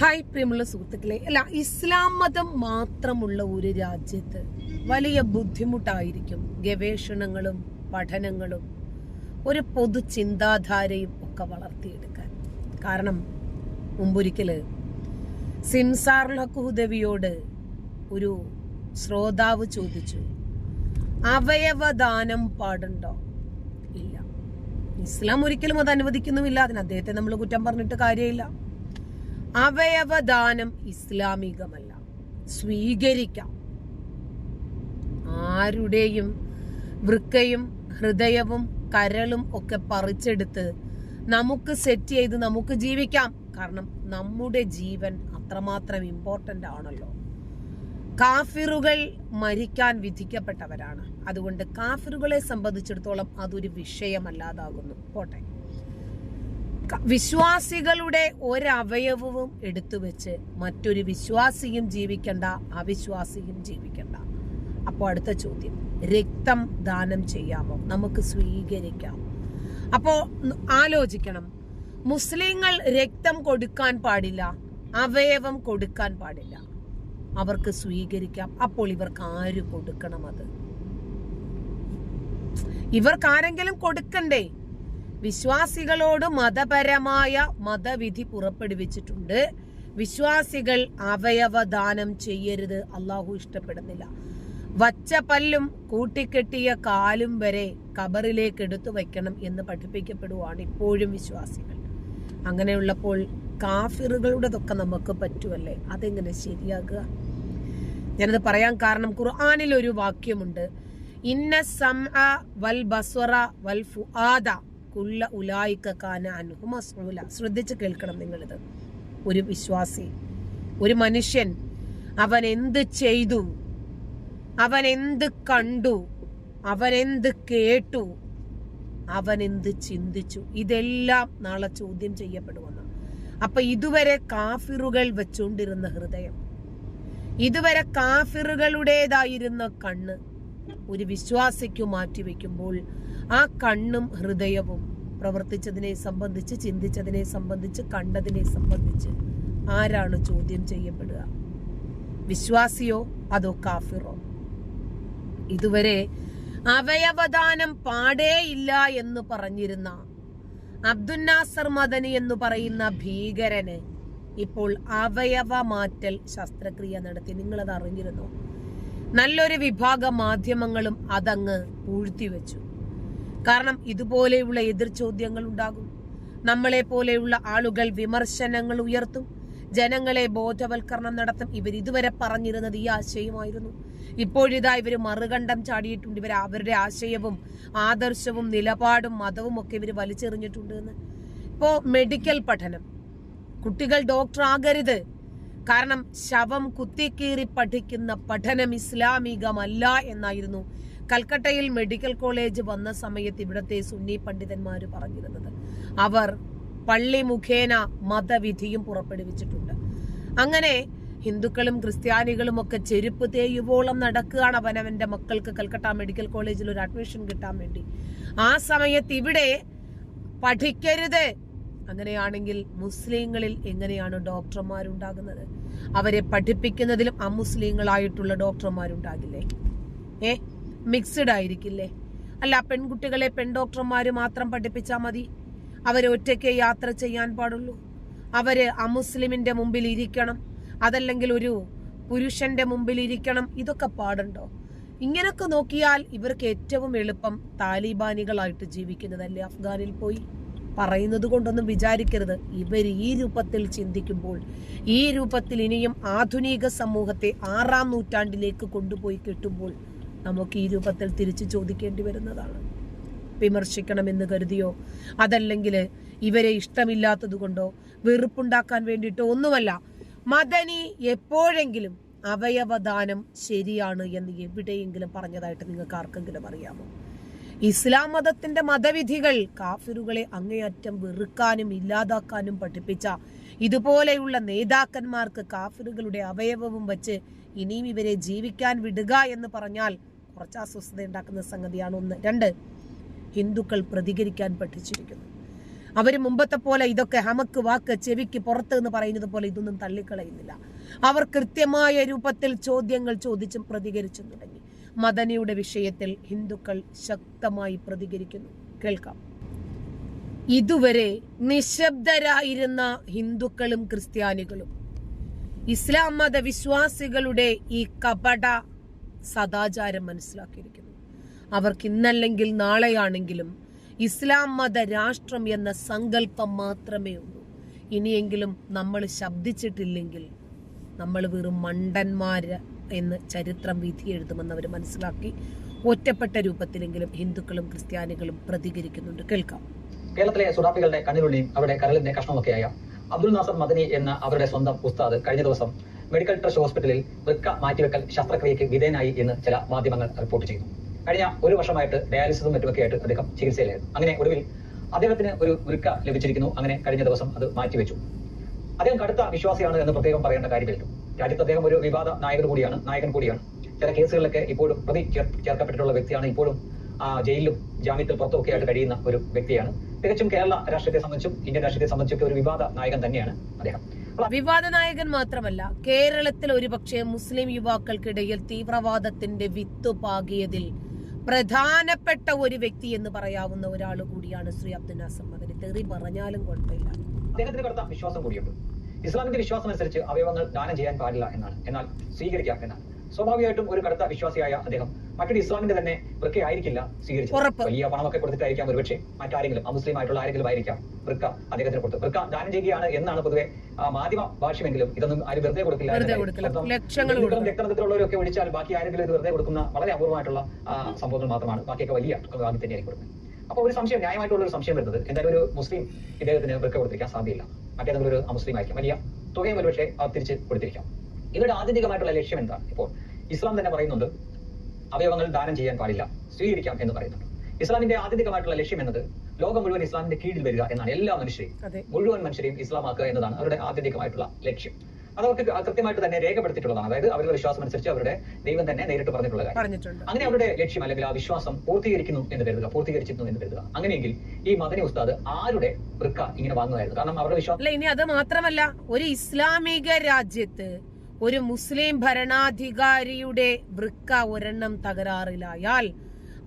Hi പ്രിയമുള്ള സുഹൃത്തുക്കളെ. അല്ല ഇസ്ലാം മതം മാത്രമുള്ള ഒരു രാജ്യത്ത് വലിയ ബുദ്ധിമുട്ടായിരിക്കും ഗവേഷണങ്ങളും പഠനങ്ങളും ഒരു പൊതു ചിന്താധാരയും ഒക്കെ വളർത്തിയെടുക്കാൻ. കാരണം മുമ്പൊരിക്കൽ സിംസാർലഹുദവിയോട് ഒരു ശ്രോതാവ് ചോദിച്ചു അവയവദാനം പാടുണ്ടോ? ഇല്ല. ഇസ്ലാം ഒരിക്കലും അത് അനുവദിക്കുന്നുമില്ല. അതിന് അദ്ദേഹത്തെ നമ്മൾ കുറ്റം പറഞ്ഞിട്ട് കാര്യമില്ല. അവയവദാനം ഇസ്ലാമികമല്ല. സ്വീകരിക്കാം. ആരുടെയും വൃക്കയും ഹൃദയവും കരളും ഒക്കെ പറിച്ചെടുത്ത് നമുക്ക് സെറ്റ് ചെയ്ത് നമുക്ക് ജീവിക്കാം. കാരണം നമ്മുടെ ജീവൻ അത്രമാത്രം ഇമ്പോർട്ടന്റ് ആണല്ലോ. കാഫിറുകൾ മരിക്കാൻ വിധിക്കപ്പെട്ടവരാണ്. അതുകൊണ്ട് കാഫിറുകളെ സംബന്ധിച്ചിടത്തോളം അതൊരു വിഷയമല്ലാതാകുന്നു. പോട്ടെ. വിശ്വാസികളുടെ ഒരവയവവും എടുത്തു വെച്ച് മറ്റൊരു വിശ്വാസിയും ജീവിക്കണ്ട അവിശ്വാസിയും ജീവിക്കണ്ട. അപ്പോൾ അടുത്ത ചോദ്യം. രക്തം ദാനം ചെയ്യാമോ? നമുക്ക് സ്വീകരിക്കാം. അപ്പോൾ ആലോചിക്കണം. മുസ്ലിങ്ങൾ രക്തം കൊടുക്കാൻ പാടില്ല അവയവം കൊടുക്കാൻ പാടില്ല. അവർക്ക് സ്വീകരിക്കാം. അപ്പോൾ ഇവർക്ക് ആര് കൊടുക്കണം അത്? ഇവർക്ക് ആരെങ്കിലും കൊടുക്കണ്ടേ? വിശ്വാസികളോട് മതപരമായ മതവിധി പുറപ്പെടുവിച്ചിട്ടുണ്ട്. വിശ്വാസികൾ അവയവദാനം ചെയ്യരുത്. അള്ളാഹു ഇഷ്ടപ്പെടുന്നില്ല. വച്ച പല്ലും കൂട്ടിക്കെട്ടിയ കാലും വരെ കബറിലേക്ക് എടുത്തു വയ്ക്കണം എന്ന് പഠിപ്പിക്കപ്പെടുവാണ് ഇപ്പോഴും വിശ്വാസികൾ. അങ്ങനെയുള്ളപ്പോൾ കാഫിറുകളുടെതൊക്കെ നമുക്ക് പറ്റുമല്ലേ അതെങ്ങനെ ശരിയാകുക? ഞാനത് പറയാൻ കാരണം ഖുർആാനിൽ ഒരു വാക്യമുണ്ട്. ഇന്ന സംഅ വൽ ബസ്വറ വൽ ഫുആദ. കുല്ല ഉലായിക്ക കാന അൻഹു മസ്ഊല. ശ്രദ്ധിച്ച് കേൾക്കണം നിങ്ങളിത്. ഒരു വിശ്വാസി ഒരു മനുഷ്യൻ അവൻ എന്ത് ചെയ്തു? അവൻ എന്ത് കണ്ടു? അവൻ എന്ത് കേട്ടു? അവൻ എന്ത് ചിന്തിച്ചു? ഇതെല്ലാം നാളെ ചോദ്യം ചെയ്യപ്പെടുമെന്ന്. അപ്പൊ ഇതുവരെ കാഫിറുകൾ വെച്ചുകൊണ്ടിരുന്ന ഹൃദയം ഇതുവരെ കാഫിറുകളുടേതായിരുന്ന കണ്ണ് ഒരു വിശ്വാസിക്കു മാറ്റിവെക്കുമ്പോൾ ആ കണ്ണും ഹൃദയവും പ്രവർത്തിച്ചതിനെ സംബന്ധിച്ച് ചിന്തിച്ചതിനെ സംബന്ധിച്ച് കണ്ടതിനെ സംബന്ധിച്ച് ആരാണ് ചോദ്യം ചെയ്യപ്പെടുക? വിശ്വാസിയോ അതോ കാഫിറോ? ഇതുവരെ അവയവദാനം പാടേയില്ല എന്ന് പറഞ്ഞിരുന്ന അബ്ദുൽ നാസർ മദനി എന്ന് പറയുന്ന ഭീകരന് ഇപ്പോൾ അവയവ മാറ്റൽ ശസ്ത്രക്രിയ നടത്തി. നിങ്ങളത് അറിഞ്ഞിരുന്നോ? നല്ലൊരു വിഭാഗം മാധ്യമങ്ങളും അതങ്ങ് പൂഴ്ത്തിവെച്ചു കാരണം ഇതുപോലെയുള്ള എതിർ ചോദ്യങ്ങൾ ഉണ്ടാകും. നമ്മളെ പോലെയുള്ള ആളുകൾ വിമർശനങ്ങൾ ഉയർത്തും. ജനങ്ങളെ ബോധവൽക്കരണം നടത്തും. ഇവർ ഇതുവരെ പറഞ്ഞിരുന്നത് ഈ ആശയമായിരുന്നു. ഇപ്പോഴിതാ ഇവർ മറുകണ്ഠം ചാടിയിട്ടുണ്ട്. ഇവർ അവരുടെ ആശയവും ആദർശവും നിലപാടും മതവും ഒക്കെ ഇവർ വലിച്ചെറിഞ്ഞിട്ടുണ്ട് എന്ന്. ഇപ്പോ മെഡിക്കൽ പഠനം. കുട്ടികൾ ഡോക്ടർ ആകരുത്. കാരണം ശവം കുത്തിക്കീറി പഠിക്കുന്ന പഠനം ഇസ്ലാമികമല്ല എന്നായിരുന്നു. കൽക്കട്ടയിൽ മെഡിക്കൽ കോളേജ് വന്ന സമയത്ത് ഇവിടത്തെ സുന്നി പണ്ഡിതന്മാർ പറഞ്ഞിരുന്നത്. അവർ പള്ളി മുഖേന മതവിധിയും പുറപ്പെടുവിച്ചിട്ടുണ്ട്. അങ്ങനെ ഹിന്ദുക്കളും ക്രിസ്ത്യാനികളും ഒക്കെ ചെരുപ്പ് തേയുവോളം നടക്കുകയാണ് അവനവന്റെ മക്കൾക്ക് കൽക്കട്ട മെഡിക്കൽ കോളേജിൽ ഒരു അഡ്മിഷൻ കിട്ടാൻ വേണ്ടി. ആ സമയത്ത് ഇവിടെ പഠിക്കരുത് അങ്ങനെയാണെങ്കിൽ മുസ്ലിങ്ങളിൽ എങ്ങനെയാണ് ഡോക്ടർമാരുണ്ടാകുന്നത്? അവരെ പഠിപ്പിക്കുന്നതിലും അമുസ്ലിങ്ങളായിട്ടുള്ള ഡോക്ടർമാരുണ്ടാകില്ലേ? ഏ? മിക്സഡ് ആയിരിക്കില്ലേ? അല്ല പെൺകുട്ടികളെ പെൺ ഡോക്ടർമാര് മാത്രം പഠിപ്പിച്ചാൽ മതി? അവരെ ഒറ്റയ്ക്ക് യാത്ര ചെയ്യാൻ പാടുള്ളൂ? അവർ അമുസ്ലിമിന്റെ മുമ്പിൽ ഇരിക്കണം? അതല്ലെങ്കിൽ ഒരു പുരുഷന്റെ മുമ്പിൽ ഇരിക്കണം? ഇതൊക്കെ പാടുണ്ടോ? ഇങ്ങനൊക്കെ നോക്കിയാൽ ഇവർക്ക് ഏറ്റവും എളുപ്പം താലിബാനികളായിട്ട് ജീവിക്കുന്നതല്ലേ അഫ്ഗാനിൽ പോയി? പറയുന്നത് കൊണ്ടൊന്നും വിചാരിക്കരുത്. ഇവർ ഈ രൂപത്തിൽ ചിന്തിക്കുമ്പോൾ ഈ രൂപത്തിൽ ഇനിയും ആധുനിക സമൂഹത്തെ ആറാം നൂറ്റാണ്ടിലേക്ക് കൊണ്ടുപോയി കിട്ടുമ്പോൾ നമുക്ക് ഈ രൂപത്തിൽ തിരിച്ചു ചോദിക്കേണ്ടി വരുന്നതാണ്. വിമർശിക്കണമെന്ന് കരുതിയോ? അതല്ലെങ്കിൽ ഇവരെ ഇഷ്ടമില്ലാത്തത് കൊണ്ടോ? വെറുപ്പുണ്ടാക്കാൻ വേണ്ടിയിട്ടോ? ഒന്നുമല്ല. മദനി എപ്പോഴെങ്കിലും അവയവദാനം ശരിയാണ് എന്ന് എവിടെയെങ്കിലും പറഞ്ഞതായിട്ട് നിങ്ങൾക്ക് ആർക്കെങ്കിലും അറിയാമോ? ഇസ്ലാം മതത്തിന്റെ മതവിധികൾ കാഫിറുകളെ അങ്ങേയറ്റം വെറുക്കാനും ഇല്ലാതാക്കാനും പഠിപ്പിച്ച ഇതുപോലെയുള്ള നേതാക്കന്മാർക്ക് കാഫിറുകളുടെ അവയവവും വച്ച് ഇനിയും ഇവരെ ജീവിക്കാൻ വിടുക എന്ന് പറഞ്ഞാൽ കുറച്ച് അസ്വസ്ഥത ഉണ്ടാക്കുന്ന സംഗതിയാണ് ഒന്ന്. രണ്ട് ഹിന്ദുക്കൾ പ്രതികരിക്കാൻ പഠിച്ചിരിക്കുന്നു. അവർ മുമ്പത്തെ പോലെ ഇതൊക്കെ ഹമക്ക് വാക്ക് ചെവിക്ക് പുറത്ത് എന്ന് പറയുന്നത് പോലെ ഇതൊന്നും തള്ളിക്കളയുന്നില്ല. അവർ കൃത്യമായ രൂപത്തിൽ ചോദ്യങ്ങൾ ചോദിച്ചും പ്രതികരിച്ചും തുടങ്ങി. മദനിയുടെ വിഷയത്തിൽ ഹിന്ദുക്കൾ ശക്തമായി പ്രതികരിക്കുന്നു. കേൾക്കാം. ഇതുവരെ നിശബ്ദരായിരുന്ന ഹിന്ദുക്കളും ക്രിസ്ത്യാനികളും ഇസ്ലാം മതവിശ്വാസികളുടെ ഈ കപട സദാചാരം മനസ്സിലാക്കിയിരിക്കുന്നു. അവർക്ക് ഇന്നല്ലെങ്കിൽ നാളെയാണെങ്കിലും ഇസ്ലാം മത രാഷ്ട്രം എന്ന സങ്കല്പം മാത്രമേ ഉള്ളൂ. ഇനിയെങ്കിലും നമ്മൾ ശബ്ദിച്ചിട്ടില്ലെങ്കിൽ നമ്മൾ വെറും മണ്ടന്മാര് എന്ന് ചരിത്രം വിധി എഴുതുമെന്ന് അവർ മനസ്സിലാക്കി ഒറ്റപ്പെട്ട രൂപത്തിലെങ്കിലും ഹിന്ദുക്കളും ക്രിസ്ത്യാനികളും പ്രതികരിക്കുന്നുണ്ട്. കേൾക്കാം. കേരളത്തിലെ സുഡാപ്പികളുടെ കണ്ണിലുള്ളിയും അവരുടെ കരളിന്റെ കഷ്ണമൊക്കെയായ അബ്ദുൽ നാസർ മദനി എന്ന അവരുടെ സ്വന്തം ഉസ്താദ് കഴിഞ്ഞ ദിവസം മെഡിക്കൽ ട്രസ്റ്റ് ഹോസ്പിറ്റലിൽ വൃക്ക മാറ്റിവെക്കൽ ശസ്ത്രക്രിയയ്ക്ക് വിധേയനായി എന്ന് ചില മാധ്യമങ്ങൾ റിപ്പോർട്ട് ചെയ്തു. കഴിഞ്ഞ ഒരു വർഷമായിട്ട് ഡയാലിസിസും മറ്റുമൊക്കെ ആയിട്ട് അദ്ദേഹം ചികിത്സയിലായിരുന്നു. അങ്ങനെ ഒടുവിൽ അദ്ദേഹത്തിന് ഒരു വൃക്ക ലഭിച്ചിരിക്കുന്നു. അങ്ങനെ കഴിഞ്ഞ ദിവസം അത് മാറ്റിവെച്ചു. അദ്ദേഹം കടുത്ത വിശ്വാസിയാണ് എന്ന് പ്രത്യേകം പറയേണ്ട കാര്യമില്ല. രാജ്യത്ത് അദ്ദേഹം ഒരു വിവാദ നായകൻ കൂടിയാണ് നായകൻ കൂടിയാണ്. ചില കേസുകളിലൊക്കെ ഇപ്പോഴും പ്രതി ചേർ- ചേർക്കപ്പെട്ടിട്ടുള്ള വ്യക്തിയാണ് ഇപ്പോഴും ആ, ജയിലിലും ജാമ്യത്തിൽ പുറത്തുമൊക്കെ ആയിട്ട് കഴിയുന്ന ഒരു വ്യക്തിയാണ്. തികച്ചും കേരള രാഷ്ട്രീയത്തെ സംബന്ധിച്ചും ഇന്ത്യൻ രാഷ്ട്രീയത്തെ സംബന്ധിച്ചൊക്കെ ഒരു വിവാദ നായകൻ തന്നെയാണ് അദ്ദേഹം. വിവാദ നായകൻ മാത്രമല്ല കേരളത്തിൽ ഒരുപക്ഷെ മുസ്ലിം യുവാക്കൾക്കിടയിൽ തീവ്രവാദത്തിന്റെ വിത്ത് പാകിയതിൽ പ്രധാനപ്പെട്ട ഒരു വ്യക്തി എന്ന് പറയാവുന്ന ഒരാൾ കൂടിയാണ് ശ്രീ അബ്ദുൽ നാസർ. മദനി തെറി പറഞ്ഞാലും കുഴപ്പമില്ല. അദ്ദേഹത്തിന് വിശ്വാസം കൂടിയുണ്ട്. ഇസ്ലാമിന്റെ വിശ്വാസം അനുസരിച്ച് അവയവങ്ങൾ ദാനം ചെയ്യാൻ പാടില്ല എന്നാണ്. എന്നാൽ സ്വീകരിക്കാം എന്നാണ്. സ്വാഭാവികമായിട്ടും ഒരു കടുത്ത വിശ്വാസിയായ അദ്ദേഹം മറ്റൊരു ഇസ്ലാമിന്റെ തന്നെ വൃക്ക ആയിരിക്കില്ല സ്വീകരിച്ചത്. വലിയ പണമൊക്കെ കൊടുത്തിട്ടായിരിക്കാം ഒരുപക്ഷെ മറ്റാരെങ്കിലും അമുസ്ലിം ആയിട്ടുള്ള ആരെങ്കിലും ആയിരിക്കാം വൃക്ക അദ്ദേഹത്തിന് കൊടുത്തു വൃക്ക ദാനം ചെയ്യുകയാണ് എന്നാണ് പൊതുവെ മാധ്യമ ഭാഷ്യമെങ്കിലും ഇതൊന്നും ആരും വെറുതെ കൊടുക്കില്ല. രക്തബന്ധത്തിലുള്ളവരൊക്കെ വിളിച്ചാൽ ബാക്കി ആരെങ്കിലും ഇത് വെറുതെ കൊടുക്കുന്ന വളരെ അപൂർവമായിട്ടുള്ള സംഭവങ്ങൾ മാത്രമാണ്. ബാക്കിയൊക്കെ വലിയ തന്നെയായിരിക്കും കൊടുക്കുന്നത്. അപ്പോൾ ഒരു സംശയം ന്യായമായിട്ടുള്ള ഒരു സംശയം വരുന്നത് എന്തായാലും ഒരു മുസ്ലിം ഇദ്ദേഹത്തിന് വൃക്ക കൊടുത്തിരിക്കാൻ സാധ്യതയില്ല. മറ്റേതെങ്കിലും ഒരു അമുസ്ലിം ആയിരിക്കും. വലിയ തുകയും ഒരുപക്ഷെ തിരിച്ച് കൊടുത്തിരിക്കാം. ഇവരുടെ ആത്യന്തികമായിട്ടുള്ള ലക്ഷ്യം എന്താണ് ഇപ്പോൾ ഇസ്ലാം തന്നെ പറയുന്നുണ്ട് അവയവങ്ങൾ ദാനം ചെയ്യാൻ പാടില്ല സ്വീകരിക്കാം എന്ന് പറയുന്നുണ്ട്. ഇസ്ലാമിന്റെ ആത്യന്തികമായിട്ടുള്ള ലക്ഷ്യം എന്നത് ലോകം മുഴുവൻ ഇസ്ലാമിന്റെ കീഴിൽ വരിക എന്നാണ് എല്ലാ മനുഷ്യരെയും മുഴുവൻ മനുഷ്യരെയും ഇസ്ലാമാക്കുക എന്നതാണ് അവരുടെ ആത്യന്തികമായിട്ടുള്ള ലക്ഷ്യം. അത് അവർക്ക് കൃത്യമായിട്ട് തന്നെ രേഖപ്പെടുത്തിയിട്ടുള്ളതാണ്. അതായത് അവരുടെ വിശ്വാസം അനുസരിച്ച് അവരുടെ ദൈവം തന്നെ നേരിട്ട് പറഞ്ഞിട്ടുള്ള കാര്യം. അങ്ങനെ അവരുടെ ലക്ഷ്യം അല്ലെങ്കിൽ ആ വിശ്വാസം പൂർത്തീകരിക്കുന്നു എന്ന് കരുതുക പൂർത്തീകരിച്ചിരുന്നു എന്ന് കരുതുക. അങ്ങനെയെങ്കിൽ ഈ മദനി ഉസ്താദ് ആരുടെ വൃക്ക ഇങ്ങനെ വാങ്ങുമായിരുന്നു കാരണം അവരുടെ വിശ്വാസം ഇനി അത് മാത്രമല്ല ഒരു ഇസ്ലാമിക രാജ്യത്ത് ഒരു മുസ്ലിം ഭരണാധികാരിയുടെ വൃക്ക ഒരെണ്ണം തകരാറിലായാൽ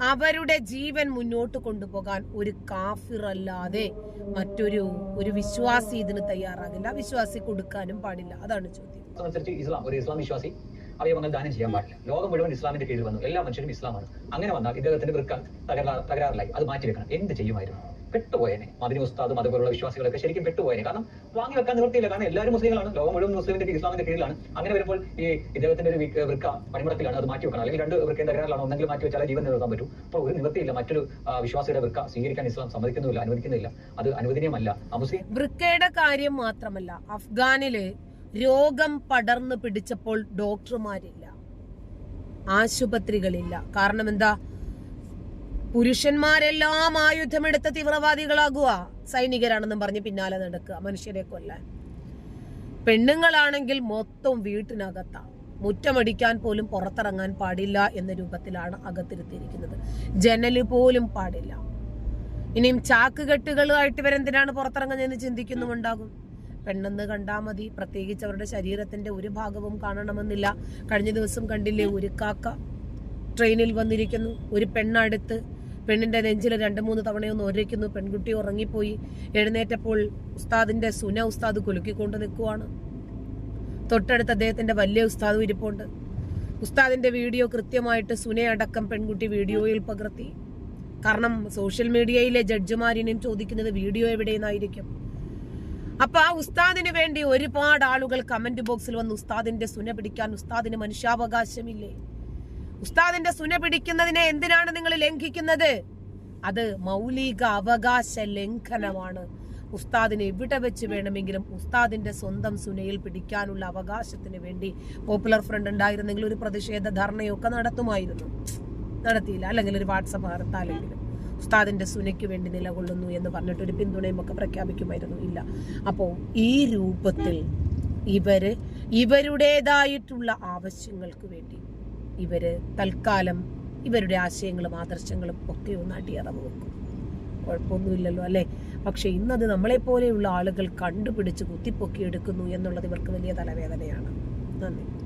അവരുടെ ജീവൻ മുന്നോട്ട് കൊണ്ടുപോകാൻ ഒരു കാഫിറല്ലാതെ മറ്റൊരു ഒരു വിശ്വാസി ഇതിന് തയ്യാറാകില്ല. വിശ്വാസി കൊടുക്കാനും പാടില്ല. അതാണ് ചോദ്യം. ഒരു വിശ്വാസി അവയവങ്ങൾ ദാനം ചെയ്യാൻ പാടില്ല. ലോകം മുഴുവൻ ഇസ്ലാമിന്റെ കീഴിൽ വന്നു. എല്ലാ മനുഷ്യരും ഇസ്ലാമാണ്. അങ്ങനെ വന്നാൽ ഇദ്ദേഹത്തിന്റെ വൃക്ക തകരാ തകരാറിലായി. അത് മാറ്റി വെക്കണം എന്ത് ചെയ്യുമായിരുന്നു? പെട്ടുപോയനെ. മദിനി ഉസ്താദും അതുപോലുള്ള വിശ്വാസികളൊക്കെ ശരിക്കും പെട്ടുപോയനെ. കാരണം വാങ്ങി വെക്കാൻ നിവൃത്തിയില്ല. കാരണം എല്ലാവരും മുസ്ലിങ്ങളാണ്. ലോകം മുഴുവൻ മുസ്ലിമിന്റെ ഇസ്ലാമിന്റെ കീഴിലാണ്. അങ്ങനെ വരുമ്പോൾ ഈ ഇദ്ദേഹത്തിന്റെ ഒരു വൃക്ക പണിമുടക്കിലാണ് അത് മാറ്റി വെക്കണം. അല്ലെങ്കിൽ രണ്ട് വൃക്കയും തകരാറിലാണ്? ഒന്നെങ്കിലും മാറ്റി വെച്ചാൽ ജീവൻ നിലനിർത്താൻ പറ്റും. അപ്പോൾ ഒരു നിവൃത്തിയില്ല. മറ്റൊരു വിശ്വാസിയുടെ വൃക്ക സ്വീകരിക്കാൻ ഇസ്ലാം സമ്മതിക്കുന്നില്ല അനുവദിക്കുന്നില്ല. അത് അനുവദനീയമല്ല. വൃക്കയുടെ കാര്യം മാത്രമല്ല അഫ്ഗാനിലെ രോഗം പടർന്നു പിടിച്ചപ്പോൾ ഡോക്ടർമാരില്ല. ആശുപത്രികളില്ല. കാരണം എന്താ? പുരുഷന്മാരെല്ലാം ആയുധമെടുത്ത തീവ്രവാദികളാകുക. സൈനികരാണെന്നും പറഞ്ഞ് പിന്നാലെ നടക്കുക. മനുഷ്യരെ കൊല്ലാൻ. പെണ്ണുങ്ങളാണെങ്കിൽ മൊത്തം വീട്ടിനകത്താണ് മുറ്റമടിക്കാൻ പോലും പുറത്തിറങ്ങാൻ പാടില്ല എന്ന രൂപത്തിലാണ് അകത്തിരുത്തിയിരിക്കുന്നത്. ജനൽ പോലും പാടില്ല. ഇനിയും ചാക്കുകെട്ടുകളുമായിട്ട് ഇവരെന്തിനാണ് പുറത്തിറങ്ങുന്നതെന്ന് ചിന്തിക്കുന്നുമുണ്ടാകും. പെണ്ണെന്ന് കണ്ടാൽ മതി. പ്രത്യേകിച്ച് അവരുടെ ശരീരത്തിന്റെ ഒരു ഭാഗവും കാണണമെന്നില്ല. കഴിഞ്ഞ ദിവസം കണ്ടില്ലേ ഒരു കാക്ക ട്രെയിനിൽ വന്നിരിക്കുന്നു. ഒരു പെണ്ണടുത്ത് പെണ്ണിന്റെ നെഞ്ചിൽ രണ്ട് മൂന്ന് തവണയൊന്ന് ഒരയ്ക്കുന്നു. പെൺകുട്ടി ഉറങ്ങിപ്പോയി. എഴുന്നേറ്റപ്പോൾ ഉസ്താദിന്റെ സുന ഉസ്താദ് കുലുക്കിക്കൊണ്ട് നിൽക്കുവാണ്. തൊട്ടടുത്ത് അദ്ദേഹത്തിന്റെ വലിയ ഉസ്താദും ഇരിപ്പുണ്ട്. ഉസ്താദിന്റെ വീഡിയോ കൃത്യമായിട്ട് സുനയടക്കം പെൺകുട്ടി വീഡിയോയിൽ പകർത്തി. കാരണം സോഷ്യൽ മീഡിയയിലെ ജഡ്ജിമാരിനെയും ചോദിക്കുന്നത് വീഡിയോ എവിടെയെന്നായിരിക്കും. അപ്പൊ ആ ഉസ്താദിന് വേണ്ടി ഒരുപാട് ആളുകൾ കമന്റ് ബോക്സിൽ വന്ന് ഉസ്താദിന്റെ സുന പിടിക്കാൻ ഉസ്താദിന് മനുഷ്യാവകാശമില്ലേ? ഉസ്താദിന്റെ സുന പിടിക്കുന്നതിനെ എന്തിനാണ് നിങ്ങൾ ലംഘിക്കുന്നത്? അത് മൗലിക അവകാശ ലംഘനമാണ്. ഉസ്താദിനെ എവിടെ വെച്ച് വേണമെങ്കിലും ഉസ്താദിന്റെ സ്വന്തം സുനയിൽ പിടിക്കാനുള്ള അവകാശത്തിന് വേണ്ടി പോപ്പുലർ ഫ്രണ്ട് ഉണ്ടായിരുന്നെങ്കിൽ ഒരു പ്രതിഷേധ ധർണയൊക്കെ നടത്തുമായിരുന്നു. നടത്തിയില്ല. അല്ലെങ്കിൽ ഒരു വാട്സപ്പ് ഹർത്താലെങ്കിലും. ഉസ്താദിന്റെ സുനയ്ക്ക് വേണ്ടി നിലകൊള്ളുന്നു എന്ന് പറഞ്ഞിട്ട് ഒരു പിന്തുണയും ഒക്കെ പ്രഖ്യാപിക്കുമായിരുന്നു. ഇല്ല. അപ്പോൾ ഈ രൂപത്തിൽ ഇവർ ഇവരുടേതായിട്ടുള്ള ആവശ്യങ്ങൾക്ക് വേണ്ടി ഇവർ തൽക്കാലം ഇവരുടെ ആശയങ്ങളും ആദർശങ്ങളും ഒക്കെ ഒന്ന് അടിയറവ് വെക്കും. കുഴപ്പമൊന്നുമില്ലല്ലോ അല്ലേ? പക്ഷെ ഇന്നത് നമ്മളെപ്പോലെയുള്ള ആളുകൾ കണ്ടുപിടിച്ച് കുത്തിപ്പൊക്കി എടുക്കുന്നു എന്നുള്ളത് ഇവർക്ക് വലിയ തലവേദനയാണ്. നന്ദി.